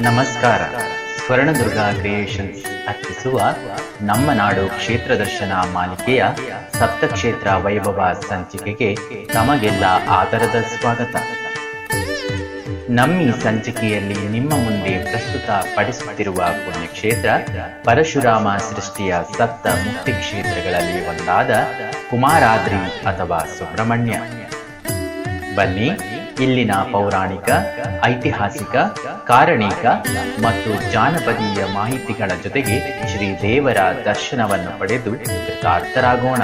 ನಮಸ್ಕಾರ. ಸ್ವರ್ಣದುರ್ಗಾ ಕ್ರಿಯೇಷನ್ಸ್ ಅರ್ಪಿಸುವ ನಮ್ಮ ನಾಡು ಕ್ಷೇತ್ರ ದರ್ಶನ ಮಾಲಿಕೆಯ ಸಪ್ತಕ್ಷೇತ್ರ ವೈಭವ ಸಂಚಿಕೆಗೆ ತಮಗೆಲ್ಲ ಆದರದ ಸ್ವಾಗತ. ನಮ್ಮಿ ಸಂಚಿಕೆಯಲ್ಲಿ ನಿಮ್ಮ ಮುಂದೆ ಪ್ರಸ್ತುತ ಪಡಿಸುತ್ತಿರುವ ಪುಣ್ಯಕ್ಷೇತ್ರ ಪರಶುರಾಮ ಸೃಷ್ಟಿಯ ಸಪ್ತ ಮುಕ್ತಿ ಕ್ಷೇತ್ರಗಳಲ್ಲಿ ಒಂದಾದ ಕುಮಾರಾದ್ರಿ ಅಥವಾ ಸುಬ್ರಹ್ಮಣ್ಯ. ಬನ್ನಿ. ಇಲ್ಲಿನ ಪೌರಾಣಿಕ ಐತಿಹಾಸಿಕ ಕಾರಣಿಕ ಮತ್ತು ಜಾನಪದೀಯ ಮಾಹಿತಿಗಳ ಜೊತೆಗೆ ಶ್ರೀ ದೇವರ ದರ್ಶನವನ್ನು ಪಡೆದು ಕೃತಾರ್ಥರಾಗೋಣ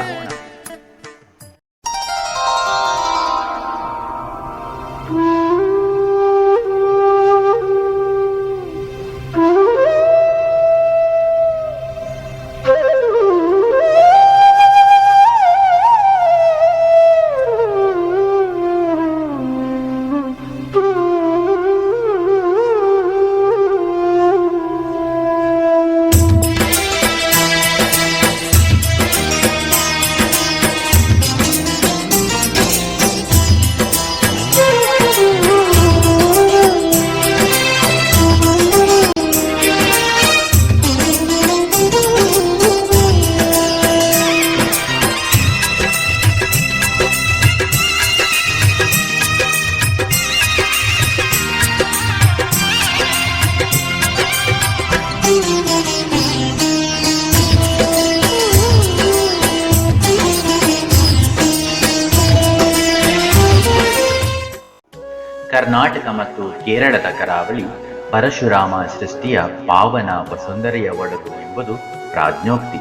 ಕರ್ನಾಟಕ ಮತ್ತು ಕೇರಳದ ಕರಾವಳಿ ಪರಶುರಾಮ ಸೃಷ್ಟಿಯ ಪಾವನ ವಸುಂಧರೆಯ ಒಡಗು ಎಂಬುದು ಪ್ರಾಜ್ಞೋಕ್ತಿ.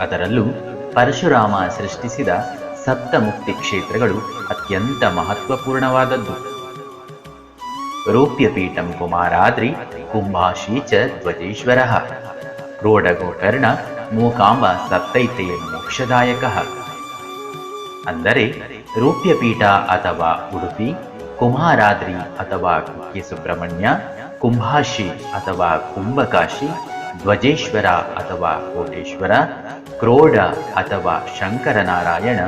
ಅದರಲ್ಲೂ ಪರಶುರಾಮ ಸೃಷ್ಟಿಸಿದ ಸಪ್ತಮುಕ್ತಿ ಕ್ಷೇತ್ರಗಳು ಅತ್ಯಂತ ಮಹತ್ವಪೂರ್ಣವಾದದ್ದು. ರೂಪ್ಯಪೀಠಂ ಕುಮಾರಾದ್ರಿ ಕುಂಭಾಶೀಚ ಧ್ವಜೇಶ್ವರ. ಕ್ರೋಡಗೋಕರ್ಣ ಮೂಕಾಂಬ ಸಪ್ತೈತೆ ಮೋಕ್ಷದಾಯಕ. ಅಂದರೆ ರೂಪ್ಯಪೀಠ ಅಥವಾ ಉಡುಪಿ ಕುಮಾರಾದ್ರಿ ಅಥವಾ ಕುಕ್ಕೆ ಸುಬ್ರಹ್ಮಣ್ಯ ಕುಂಭಾಶಿ ಅಥವಾ ಕುಂಭಕಾಶಿ, ಧ್ವಜೇಶ್ವರ ಅಥವಾ ಕೋಟೇಶ್ವರ, ಕ್ರೋಡ ಅಥವಾ ಶಂಕರನಾರಾಯಣ,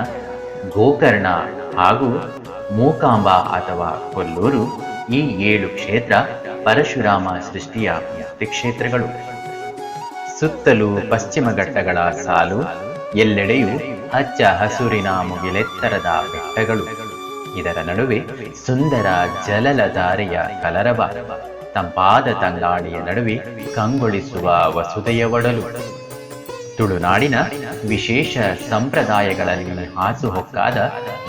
ಗೋಕರ್ಣ ಹಾಗೂ ಮೂಕಾಂಬ ಅಥವಾ ಕೊಲ್ಲೂರು ಈ ಏಳು ಕ್ಷೇತ್ರ ಪರಶುರಾಮ ಸೃಷ್ಟಿಯ ಮುಕ್ತಿ ಕ್ಷೇತ್ರಗಳು. ಸುತ್ತಲೂ ಪಶ್ಚಿಮ ಘಟ್ಟಗಳ ಸಾಲು, ಎಲ್ಲೆಡೆಯೂ ಹಚ್ಚ ಹಸುರಿನ ಮುಗಿಲೆತ್ತರದ ಬೆಟ್ಟಗಳು. ಇದರ ನಡುವೆ ಸುಂದರ ಜಲಲಧಾರೆಯ ಕಲರವ, ತಂಪಾದ ತಂಗಾಳಿಯ ನಡುವೆ ಕಂಗೊಳಿಸುವ ವಸುದೆಯ ಒಡಲು. ತುಳುನಾಡಿನ ವಿಶೇಷ ಸಂಪ್ರದಾಯಗಳಲ್ಲಿ ಹಾಸುಹೊಕ್ಕಾದ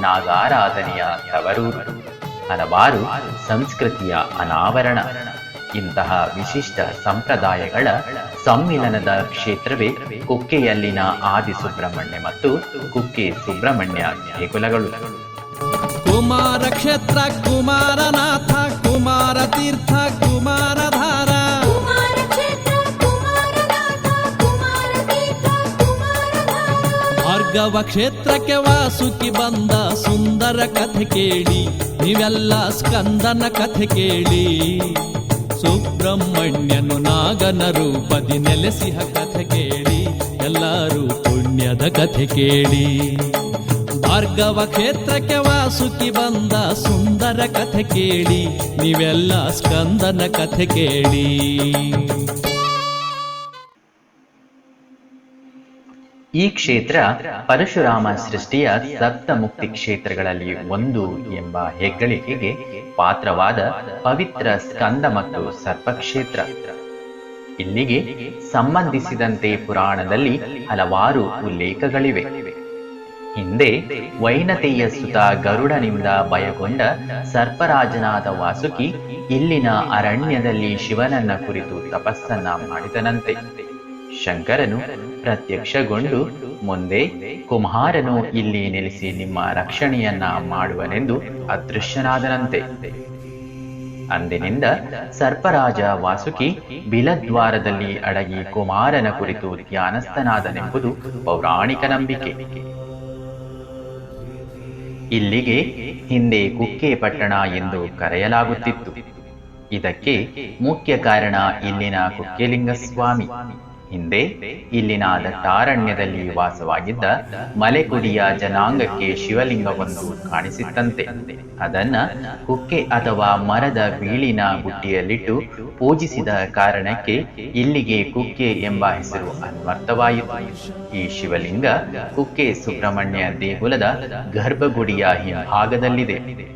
ನಾಗಾರಾಧನೆಯ ತವರೂರು, ಹಲವಾರು ಸಂಸ್ಕೃತಿಯ ಅನಾವರಣ. ಇಂತಹ ವಿಶಿಷ್ಟ ಸಂಪ್ರದಾಯಗಳ ಸಮ್ಮಿಲನದ ಕ್ಷೇತ್ರವೇ ಕುಕ್ಕೆಯಲ್ಲಿನ ಆದಿ ಸುಬ್ರಹ್ಮಣ್ಯ ಮತ್ತು ಕುಕ್ಕೆ ಸುಬ್ರಹ್ಮಣ್ಯ ದೇಗುಲಗಳು. ಕುಮಾರ ಕ್ಷೇತ್ರ ಕುಮಾರನಾಥ ಕುಮಾರ ತೀರ್ಥ ಕುಮಾರಧಾರ. ಭಾರ್ಗವ ಕ್ಷೇತ್ರಕ್ಕೆ ವಾಸುಕಿ ಬಂದ ಸುಂದರ ಕಥೆ ಕೇಳಿ ನೀವೆಲ್ಲ ಸ್ಕಂದನ ಕಥೆ ಕೇಳಿ. ಸುಬ್ರಹ್ಮಣ್ಯನು ನಾಗನ ರೂಪದಿ ನೆಲೆಸಿಹ ಕಥೆ ಕೇಳಿ ಎಲ್ಲರೂ ಪುಣ್ಯದ ಕಥೆ ಕೇಳಿ. ಭಾರ್ಗವ ಕ್ಷೇತ್ರಕ್ಕೆ ವಾಸುಕಿ ಬಂದ ಸುಂದರ ಕಥೆ ಕೇಳಿ, ನೀವೆಲ್ಲ ಸ್ಕಂದನ ಕಥೆ ಕೇಳಿ. ಈ ಕ್ಷೇತ್ರ ಪರಶುರಾಮ ಸೃಷ್ಟಿಯ ಸಪ್ತ ಮುಕ್ತಿ ಕ್ಷೇತ್ರಗಳಲ್ಲಿ ಒಂದು ಎಂಬ ಹೆಗ್ಗಳಿಕೆಗೆ ಪಾತ್ರವಾದ ಪವಿತ್ರ ಸ್ಕಂದ ಮತ್ತು ಸರ್ಪಕ್ಷೇತ್ರ. ಇಲ್ಲಿಗೆ ಸಂಬಂಧಿಸಿದಂತೆ ಪುರಾಣದಲ್ಲಿ ಹಲವಾರು ಉಲ್ಲೇಖಗಳಿವೆ. ಹಿಂದೆ ವೈನತೆಯ ಸುತ ಗರುಡನಿಂದ ಭಯಗೊಂಡ ಸರ್ಪರಾಜನಾದ ವಾಸುಕಿ ಇಲ್ಲಿನ ಅರಣ್ಯದಲ್ಲಿ ಶಿವನನ್ನ ಕುರಿತು ತಪಸ್ಸನ್ನ ಮಾಡಿದನಂತೆ. ಶಂಕರನು ಪ್ರತ್ಯಕ್ಷಗೊಂಡು, ಮುಂದೆ ಕುಮಾರನು ಇಲ್ಲಿ ನೆಲೆಸಿ ನಿಮ್ಮ ರಕ್ಷಣೆಯನ್ನ ಮಾಡುವನೆಂದು ಅದೃಶ್ಯನಾದನಂತೆ. ಅಂದಿನಿಂದ ಸರ್ಪರಾಜ ವಾಸುಕಿ ಬಿಲದ್ವಾರದಲ್ಲಿ ಅಡಗಿ ಕುಮಾರನ ಕುರಿತು ಧ್ಯಾನಸ್ಥನಾದನೆಂಬುದು ಪೌರಾಣಿಕ ನಂಬಿಕೆ. ಇಲ್ಲಿಗೆ ಹಿಂದೆ ಕುಕ್ಕೆ ಪಟ್ಟಣ ಎಂದು ಕರೆಯಲಾಗುತ್ತಿತ್ತು. ಇದಕ್ಕೆ ಮುಖ್ಯ ಕಾರಣ ಇಲ್ಲಿನ ಕುಕ್ಕೆಲಿಂಗ ಸ್ವಾಮಿ ಹಿಂದೆ ಇಲ್ಲಿನ ದಟ್ಟಾರಣ್ಯದಲ್ಲಿ ವಾಸವಾಗಿದ್ದ ಮಲೆಕುಡಿಯ ಜನಾಂಗಕ್ಕೆ ಶಿವಲಿಂಗವೊಂದು ಕಾಣಿಸಿತ್ತಂತೆ. ಅದನ್ನ ಕುಕ್ಕೆ ಅಥವಾ ಮರದ ಬೀಳಿನ ಬುಟ್ಟಿಯಲ್ಲಿಟ್ಟು ಪೂಜಿಸಿದ ಕಾರಣಕ್ಕೆ ಇಲ್ಲಿಗೆ ಕುಕ್ಕೆ ಎಂಬ ಹೆಸರು ಅನ್ವರ್ಥವಾಯಿತು. ಈ ಶಿವಲಿಂಗ ಕುಕ್ಕೆ ಸುಬ್ರಹ್ಮಣ್ಯ ದೇಗುಲದ ಗರ್ಭಗುಡಿಯ ಹಿಂಭಾಗದಲ್ಲಿದೆ.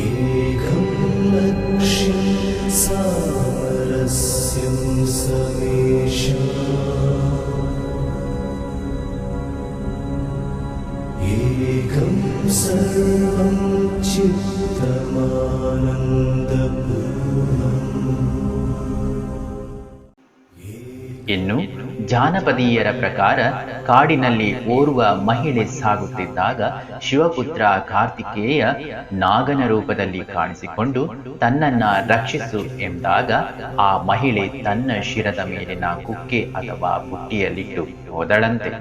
एकं സസ്യം സമീശ ഏകം സർവം ചിത്തമാനന്ദപൂർണം എന്നു ಜಾನಪದೀಯರ ಪ್ರಕಾರ ಕಾಡಿನಲ್ಲಿ ಓರ್ವ ಮಹಿಳೆ ಸಾಗುತ್ತಿದ್ದಾಗ ಶಿವಪುತ್ರ ಕಾರ್ತಿಕೇಯ ನಾಗನ ರೂಪದಲ್ಲಿ ಕಾಣಿಸಿಕೊಂಡು ತನ್ನನ್ನ ರಕ್ಷಿಸು ಎಂದಾಗ ಆ ಮಹಿಳೆ ತನ್ನ ಶಿರದ ಮೇಲಿನ ಕುಕ್ಕೆ ಅಥವಾ ಬುಟ್ಟಿಯಲ್ಲಿಟ್ಟು ಹೋದಳಂತೆ.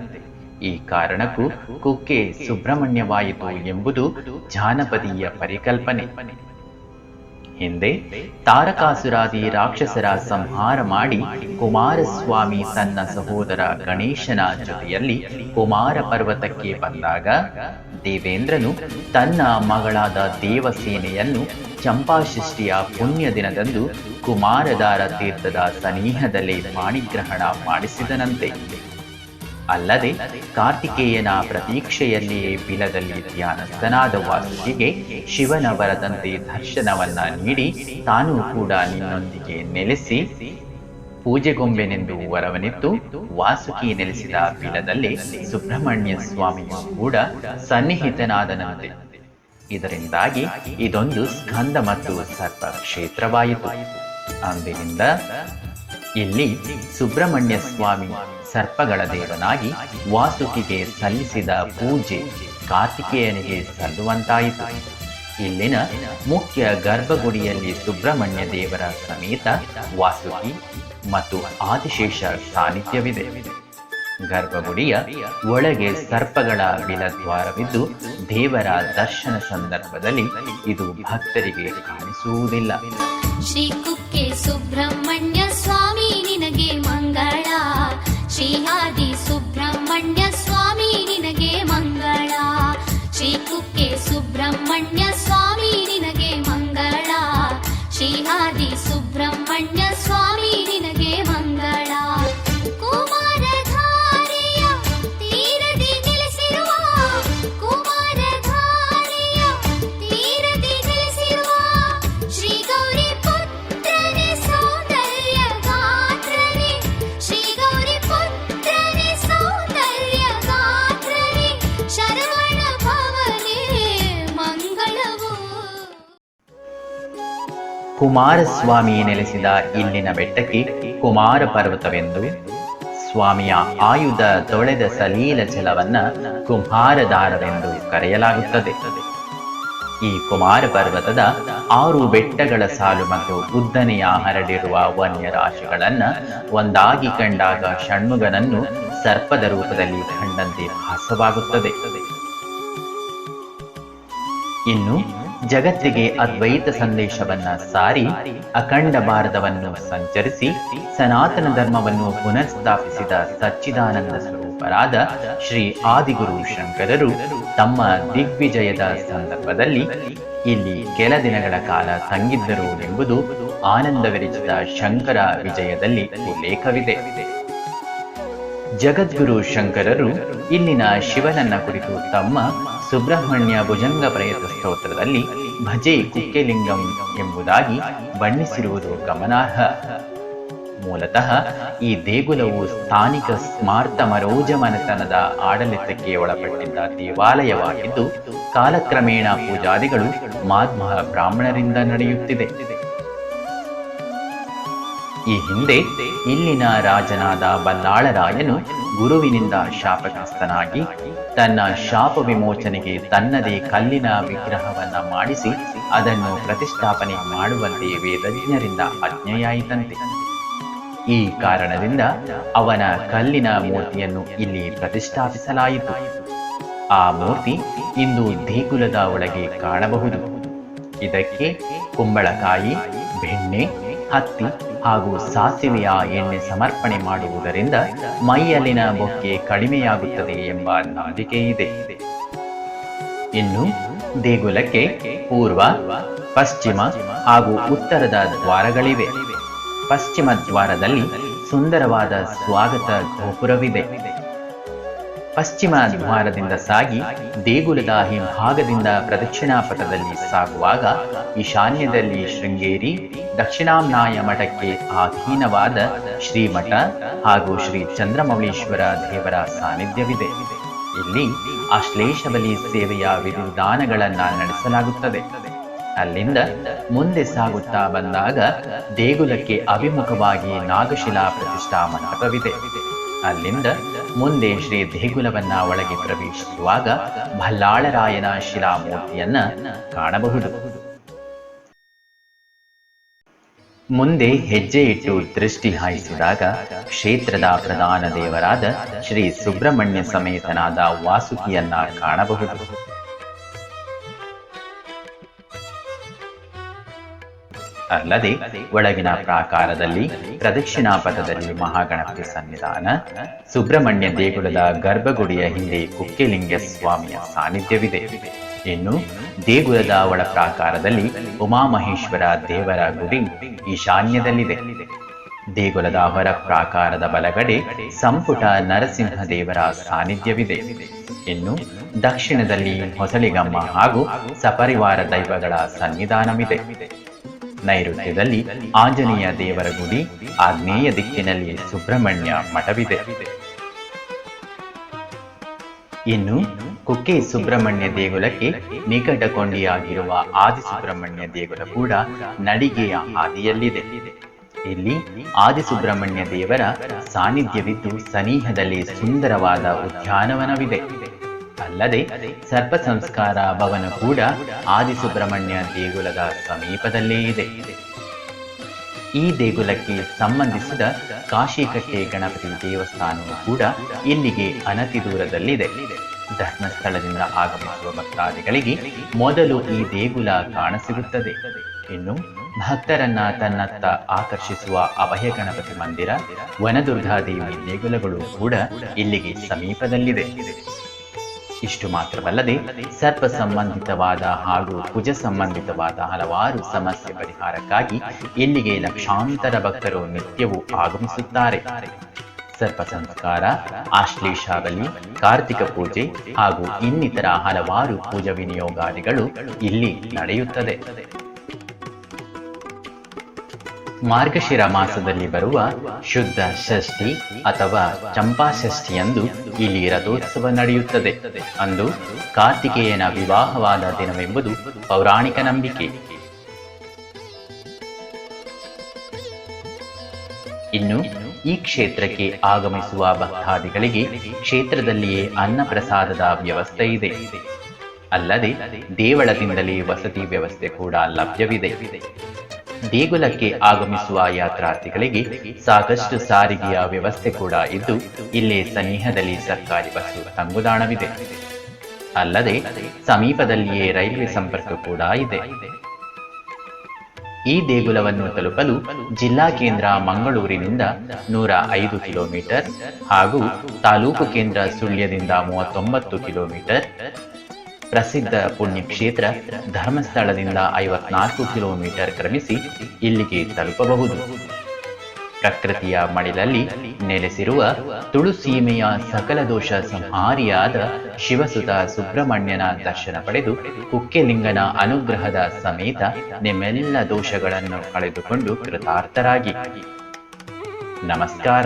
ಈ ಕಾರಣಕ್ಕೂ ಕುಕ್ಕೆ ಸುಬ್ರಹ್ಮಣ್ಯವಾಯಿತು ಎಂಬುದು ಜಾನಪದೀಯ ಪರಿಕಲ್ಪನೆ. ಹಿಂದೆ ತಾರಕಾಸುರಾದಿ ರಾಕ್ಷಸರ ಸಂಹಾರ ಮಾಡಿ ಕುಮಾರಸ್ವಾಮಿ ತನ್ನ ಸಹೋದರ ಗಣೇಶನ ಜೊತೆಯಲ್ಲಿ ಕುಮಾರ ಪರ್ವತಕ್ಕೆ ಬಂದಾಗ ದೇವೇಂದ್ರನು ತನ್ನ ಮಗಳಾದ ದೇವಸೇನೆಯನ್ನು ಚಂಪಾಷಷ್ಠಿಯ ಪುಣ್ಯ ದಿನದಂದು ಕುಮಾರಧಾರ ತೀರ್ಥದ ಸನಿಹದಲ್ಲಿ ಪಾಣಿಗ್ರಹಣ ಮಾಡಿಸಿದನಂತೆ. ಅಲ್ಲದೆ ಕಾರ್ತಿಕೇಯನ ಪ್ರತೀಕ್ಷೆಯಲ್ಲಿಯೇ ಬಿಲದಲ್ಲಿ ಧ್ಯಾನಸ್ಥನಾದ ವಾಸುಕಿಗೆ ಶಿವನ ವರದಂತೆ ದರ್ಶನವನ್ನ ನೀಡಿ ತಾನೂ ಕೂಡ ನಿನ್ನೊಂದಿಗೆ ನೆಲೆಸಿ ಪೂಜೆಗೊಂಬೆನೆಂದು ವರವನಿತ್ತು. ವಾಸುಕಿ ನೆಲೆಸಿದ ಬಿಲದಲ್ಲಿ ಸುಬ್ರಹ್ಮಣ್ಯ ಸ್ವಾಮಿಯು ಕೂಡ ಸನ್ನಿಹಿತನಾದನಂತೆ. ಇದರಿಂದಾಗಿ ಇದೊಂದು ಸ್ಕಂದ ಮತ್ತು ಸರ್ಪ ಕ್ಷೇತ್ರವಾಯಿತು ಅಂದಿನಿಂದ ಇಲ್ಲಿ ಸುಬ್ರಹ್ಮಣ್ಯ ಸ್ವಾಮಿ ಸರ್ಪಗಳ ದೇವನಾಗಿ ವಾಸುಕಿಗೆ ಸಲ್ಲಿಸಿದ ಪೂಜೆ ಕಾರ್ತಿಕೇಯನಿಗೆ ಸಲ್ಲುವಂತಾಯಿತು. ಇಲ್ಲಿನ ಮುಖ್ಯ ಗರ್ಭಗುಡಿಯಲ್ಲಿ ಸುಬ್ರಹ್ಮಣ್ಯ ದೇವರ ಸಮೇತ ವಾಸುಕಿ ಮತ್ತು ಆದಿಶೇಷ ಸಾನ್ನಿಧ್ಯವಿದೆ. ಗರ್ಭಗುಡಿಯ ಒಳಗೆ ಸರ್ಪಗಳ ಬಿಲದ್ವಾರವಿದ್ದು ದೇವರ ದರ್ಶನ ಸಂದರ್ಭದಲ್ಲಿ ಇದು ಭಕ್ತರಿಗೆ ಕಾಣಿಸುವುದಿಲ್ಲ. ಶ್ರೀ ಕುಕ್ಕೆ ಸುಬ್ರಹ್ಮಣ್ಯ ಕುಮಾರಸ್ವಾಮಿ ನೆಲೆಸಿದ ಇಲ್ಲಿನ ಬೆಟ್ಟಕ್ಕೆ ಕುಮಾರ ಪರ್ವತವೆಂದು ಸ್ವಾಮಿಯ ಆಯುಧ ತೊಳೆದ ಸಲೀಲ ಜಲವನ್ನ ಕುಮಾರಧಾರವೆಂದು ಕರೆಯಲಾಗುತ್ತದೆ. ಈ ಕುಮಾರ ಪರ್ವತದ ಆರು ಬೆಟ್ಟಗಳ ಸಾಲು ಮತ್ತು ಉದ್ದನೆಯ ಹರಡಿರುವ ವನ್ಯ ರಾಶಿಗಳನ್ನ ಒಂದಾಗಿ ಕಂಡಾಗ ಷಣ್ಮುಗನನ್ನು ಸರ್ಪದ ರೂಪದಲ್ಲಿ ಕಂಡಂತೆ ಭಾಸವಾಗುತ್ತದೆ. ಇನ್ನು ಜಗತ್ತಿಗೆ ಅದ್ವೈತ ಸಂದೇಶವನ್ನ ಸಾರಿ ಅಖಂಡ ಭಾರತವನ್ನು ಸಂಚರಿಸಿ ಸನಾತನ ಧರ್ಮವನ್ನು ಪುನರ್ಸ್ಥಾಪಿಸಿದ ಸಚ್ಚಿದಾನಂದ ಸ್ವರೂಪರಾದ ಶ್ರೀ ಆದಿಗುರು ಶಂಕರರು ತಮ್ಮ ದಿಗ್ವಿಜಯದ ಸಂದರ್ಭದಲ್ಲಿ ಇಲ್ಲಿ ಕೆಲ ದಿನಗಳ ಕಾಲ ತಂಗಿದ್ದರು ಎಂಬುದು ಆನಂದವಿರಚಿತ ಶಂಕರ ವಿಜಯದಲ್ಲಿ ಉಲ್ಲೇಖವಿದೆ. ಜಗದ್ಗುರು ಶಂಕರರು ಇಲ್ಲಿನ ಶಿವನನ್ನ ಕುರಿತು ತಮ್ಮ ಸುಬ್ರಹ್ಮಣ್ಯ ಭುಜಂಗ ಪ್ರಯತ್ನ ಸ್ತೋತ್ರದಲ್ಲಿ ಭಜೆ ಕುಕ್ಕೆಲಿಂಗಂ ಎಂಬುದಾಗಿ ಬಣ್ಣಿಸಿರುವುದು ಗಮನಾರ್ಹ. ಮೂಲತಃ ಈ ದೇಗುಲವು ಸ್ಥಾನಿಕ ಸ್ಮಾರ್ತ ಮರೋಜ ಮನೆತನದ ಆಡಳಿತಕ್ಕೆ ಒಳಪಟ್ಟಿದ್ದ ದೇವಾಲಯವಾಗಿದ್ದು, ಕಾಲಕ್ರಮೇಣ ಪೂಜಾದಿಗಳು ಮಾಧ್ಮ ಬ್ರಾಹ್ಮಣರಿಂದ ನಡೆಯುತ್ತಿದೆ. ಈ ಹಿಂದೆ ಇಲ್ಲಿನ ರಾಜನಾದ ಬಲ್ಲಾಳರಾಯನು ಗುರುವಿನಿಂದ ಶಾಪಗ್ರಸ್ತನಾಗಿ ತನ್ನ ಶಾಪ ವಿಮೋಚನೆಗೆ ತನ್ನದೇ ಕಲ್ಲಿನ ವಿಗ್ರಹವನ್ನ ಮಾಡಿಸಿ ಅದನ್ನು ಪ್ರತಿಷ್ಠಾಪನೆ ಮಾಡುವಂತೆ ವೇದಜ್ಞರಿಂದ ಆಜ್ಞೆಯಾಯಿತಂತೆ. ಈ ಕಾರಣದಿಂದ ಅವನ ಕಲ್ಲಿನ ಮೂರ್ತಿಯನ್ನು ಇಲ್ಲಿ ಪ್ರತಿಷ್ಠಾಪಿಸಲಾಯಿತು. ಆ ಮೂರ್ತಿ ಇಂದು ದೇಗುಲದ ಒಳಗೆ ಕಾಣಬಹುದು. ಇದಕ್ಕೆ ಕುಂಬಳಕಾಯಿ, ಬೆಣ್ಣೆ, ಹತ್ತಿ ಹಾಗೂ ಸಾಸಿವೆಯ ಎಣ್ಣೆ ಸಮರ್ಪಣೆ ಮಾಡುವುದರಿಂದ ಮೈಯಲ್ಲಿನ ಬೊಕ್ಕೆ ಕಡಿಮೆಯಾಗುತ್ತದೆ ಎಂಬ ನಂಬಿಕೆ ಇದೆ. ಇನ್ನು ದೇಗುಲಕ್ಕೆ ಪೂರ್ವ, ಪಶ್ಚಿಮ ಹಾಗೂ ಉತ್ತರದ ದ್ವಾರಗಳಿವೆ. ಪಶ್ಚಿಮ ದ್ವಾರದಲ್ಲಿ ಸುಂದರವಾದ ಸ್ವಾಗತ ಗೋಪುರವಿದೆ. ಪಶ್ಚಿಮ ದ್ವಾರದಿಂದ ಸಾಗಿ ದೇಗುಲದ ಹಿಂಭಾಗದಿಂದ ಪ್ರದಕ್ಷಿಣಾ ಪಥದಲ್ಲಿ ಸಾಗುವಾಗ ಈಶಾನ್ಯದಲ್ಲಿ ಶೃಂಗೇರಿ ದಕ್ಷಿಣಾಮ್ನಾಯ ಮಠಕ್ಕೆ ಆಧೀನವಾದ ಶ್ರೀಮಠ ಹಾಗೂ ಶ್ರೀ ಚಂದ್ರಮೌಳೀಶ್ವರ ದೇವರ ಸಾನ್ನಿಧ್ಯವಿದೆ. ಇಲ್ಲಿ ಆಶ್ಲೇಷ ಬಲಿ ಸೇವೆಯ ವಿಧಿವಿಧಾನಗಳನ್ನು ನಡೆಸಲಾಗುತ್ತದೆ. ಅಲ್ಲಿಂದ ಮುಂದೆ ಸಾಗುತ್ತಾ ಬಂದಾಗ ದೇಗುಲಕ್ಕೆ ಅಭಿಮುಖವಾಗಿ ನಾಗಶಿಲಾ ಪ್ರತಿಷ್ಠಾ ಮಂಟಪವಿದೆ. ಅಲ್ಲಿಂದ ಮುಂದೆ ಶ್ರೀ ದೇಗುಲವನ್ನ ಒಳಗೆ ಪ್ರವೇಶಿಸುವಾಗ ಭಲ್ಲಾಳರಾಯನ ಶಿಲಾಮೂರ್ತಿಯನ್ನ ಕಾಣಬಹುದು. ಮುಂದೆ ಹೆಜ್ಜೆ ಇಟ್ಟು ದೃಷ್ಟಿ ಹಾಯಿಸಿದಾಗ ಕ್ಷೇತ್ರದ ಪ್ರಧಾನ ದೇವರಾದ ಶ್ರೀ ಸುಬ್ರಹ್ಮಣ್ಯ ಸಮೇತನಾದ ವಾಸುಕಿಯನ್ನ ಕಾಣಬಹುದು. ಅಲ್ಲದೆ ಒಳಗಿನ ಪ್ರಾಕಾರದಲ್ಲಿ ಪ್ರದಕ್ಷಿಣಾ ಪಥದಲ್ಲಿ ಮಹಾಗಣಪತಿ ಸನ್ನಿಧಾನ, ಸುಬ್ರಹ್ಮಣ್ಯ ದೇಗುಲದ ಗರ್ಭಗುಡಿಯ ಹಿಂದೆ ಕುಕ್ಕೆಲಿಂಗ ಸ್ವಾಮಿಯ ಸಾನ್ನಿಧ್ಯವಿದೆ. ಇನ್ನು ದೇಗುಲದ ಒಳ ಪ್ರಾಕಾರದಲ್ಲಿ ಉಮಾಮಹೇಶ್ವರ ದೇವರ ಗುಡಿ ಈಶಾನ್ಯದಲ್ಲಿದೆ. ದೇಗುಲದ ಹೊರ ಪ್ರಾಕಾರದ ಬಲಗಡೆ ಸಂಪುಟ ನರಸಿಂಹ ದೇವರ ಸಾನ್ನಿಧ್ಯವಿದೆ. ಇನ್ನು ದಕ್ಷಿಣದಲ್ಲಿ ಹೊಸಲಿಗಮ್ಮ ಹಾಗೂ ಸಪರಿವಾರ ದೈವಗಳ ಸನ್ನಿಧಾನವಿದೆ. ನೈಋತ್ಯದಲ್ಲಿ ಆಂಜನೇಯ ದೇವರ ಗುಡಿ ಆಗ್ನೇಯ ದಿಕ್ಕಿನಲ್ಲಿ ಸುಬ್ರಹ್ಮಣ್ಯ ಮಠವಿದೆ. ಇನ್ನು ಕುಕ್ಕೆ ಸುಬ್ರಹ್ಮಣ್ಯ ದೇಗುಲಕ್ಕೆ ನಿಕಟ ಕೊಂಡಿಯಾಗಿರುವ ಆದಿಸುಬ್ರಹ್ಮಣ್ಯ ದೇಗುಲ ಕೂಡ ನಡಿಗೆಯ ಹಾದಿಯಲ್ಲಿದೆ. ಇಲ್ಲಿ ಆದಿಸುಬ್ರಹ್ಮಣ್ಯ ದೇವರ ಸಾನ್ನಿಧ್ಯವಿದ್ದು ಸನಿಹದಲ್ಲಿ ಸುಂದರವಾದ ಉದ್ಯಾನವನವಿದೆ. ಅಲ್ಲದೆ ಸರ್ಪ ಸಂಸ್ಕಾರ ಭವನ ಕೂಡ ಆದಿಸುಬ್ರಹ್ಮಣ್ಯ ದೇಗುಲದ ಸಮೀಪದಲ್ಲೇ ಇದೆ. ಈ ದೇಗುಲಕ್ಕೆ ಸಂಬಂಧಿಸಿದ ಕಾಶಿಕಟ್ಟೆ ಗಣಪತಿ ದೇವಸ್ಥಾನವು ಕೂಡ ಇಲ್ಲಿಗೆ ಅನತಿ ದೂರದಲ್ಲಿದೆ. ಧರ್ಮಸ್ಥಳದಿಂದ ಆಗಮಿಸುವ ಭಕ್ತಾದಿಗಳಿಗೆ ಮೊದಲು ಈ ದೇಗುಲ ಕಾಣಸಿಗುತ್ತದೆ ಇನ್ನು ಭಕ್ತರನ್ನ ತನ್ನತ್ತ ಆಕರ್ಷಿಸುವ ಅಭಯ ಗಣಪತಿ ಮಂದಿರ ವನದುರ್ಗಾದೇವಿ ದೇಗುಲಗಳು ಕೂಡ ಇಲ್ಲಿಗೆ ಸಮೀಪದಲ್ಲಿದೆ ಇಷ್ಟು ಮಾತ್ರವಲ್ಲದೆ ಸರ್ಪ ಸಂಬಂಧಿತವಾದ ಹಾಗೂ ಕುಜ ಸಂಬಂಧಿತವಾದ ಹಲವಾರು ಸಮಸ್ಯೆ ಪರಿಹಾರಕ್ಕಾಗಿ ಇಲ್ಲಿಗೆ ಲಕ್ಷಾಂತರ ಭಕ್ತರು ನಿತ್ಯವೂ ಆಗಮಿಸುತ್ತಾರೆ. ಸರ್ಪ ಸಂಸ್ಕಾರ ಆಶ್ಲೇಷಾವಲಿ ಕಾರ್ತಿಕ ಪೂಜೆ ಹಾಗೂ ಇನ್ನಿತರ ಹಲವಾರು ಪೂಜಾ ವಿನಿಯೋಗಾದಿಗಳು ಇಲ್ಲಿ ನಡೆಯುತ್ತದೆ. ಮಾರ್ಗಶಿರ ಮಾಸದಲ್ಲಿ ಬರುವ ಶುದ್ಧ ಷಷ್ಠಿ ಅಥವಾ ಚಂಪಾ ಷಷ್ಠಿಯಂದು ಇಲ್ಲಿ ರಥೋತ್ಸವ ನಡೆಯುತ್ತದೆ. ಅಂದು ಕಾರ್ತಿಕೇಯನ ವಿವಾಹವಾದ ದಿನವೆಂಬುದು ಪೌರಾಣಿಕ ನಂಬಿಕೆ. ಇನ್ನು ಈ ಕ್ಷೇತ್ರಕ್ಕೆ ಆಗಮಿಸುವ ಭಕ್ತಾದಿಗಳಿಗೆ ಕ್ಷೇತ್ರದಲ್ಲಿಯೇ ಅನ್ನಪ್ರಸಾದದ ವ್ಯವಸ್ಥೆ ಇದೆ. ಅಲ್ಲದೆ ದೇವಳದಿಂದಲೇ ವಸತಿ ವ್ಯವಸ್ಥೆ ಕೂಡ ಲಭ್ಯವಿದೆ. ದೇಗುಲಕ್ಕೆ ಆಗಮಿಸುವ ಯಾತ್ರಾರ್ಥಿಗಳಿಗೆ ಸಾಕಷ್ಟು ಸಾರಿಗೆಯ ವ್ಯವಸ್ಥೆ ಕೂಡ ಇದ್ದು, ಇಲ್ಲಿ ಸನಿಹದಲ್ಲಿ ಸರ್ಕಾರಿ ಬಸ್ಸು ತಂಗುದಾಣವಿದೆ. ಅಲ್ಲದೆ ಸಮೀಪದಲ್ಲಿಯೇ ರೈಲ್ವೆ ಸಂಪರ್ಕ ಕೂಡ ಇದೆ. ಈ ದೇಗುಲವನ್ನು ತಲುಪಲು ಜಿಲ್ಲಾ ಕೇಂದ್ರ ಮಂಗಳೂರಿನಿಂದ ನೂರ ಐದು ಕಿಲೋಮೀಟರ್ ಹಾಗೂ ತಾಲೂಕು ಕೇಂದ್ರ ಸುಳ್ಯದಿಂದ ಮೂವತ್ತೊಂಬತ್ತು ಕಿಲೋಮೀಟರ್, ಪ್ರಸಿದ್ಧ ಪುಣ್ಯಕ್ಷೇತ್ರ ಧರ್ಮಸ್ಥಳದಿಂದ ಐವತ್ನಾಲ್ಕು ಕಿಲೋಮೀಟರ್ ಕ್ರಮಿಸಿ ಇಲ್ಲಿಗೆ ತಲುಪಬಹುದು. ಪ್ರಕೃತಿಯ ಮಡಿಲಲ್ಲಿ ನೆಲೆಸಿರುವ ತುಳು ಸೀಮೆಯ ಸಕಲ ದೋಷ ಸಂಹಾರಿಯಾದ ಶಿವಸುತ ಸುಬ್ರಹ್ಮಣ್ಯನ ದರ್ಶನ ಪಡೆದು ಕುಕ್ಕೆಲಿಂಗನ ಅನುಗ್ರಹದ ಸಮೇತ ನಿಮ್ಮೆಲ್ಲ ದೋಷಗಳನ್ನು ಕಳೆದುಕೊಂಡು ಕೃತಾರ್ಥರಾಗಿ. ನಮಸ್ಕಾರ.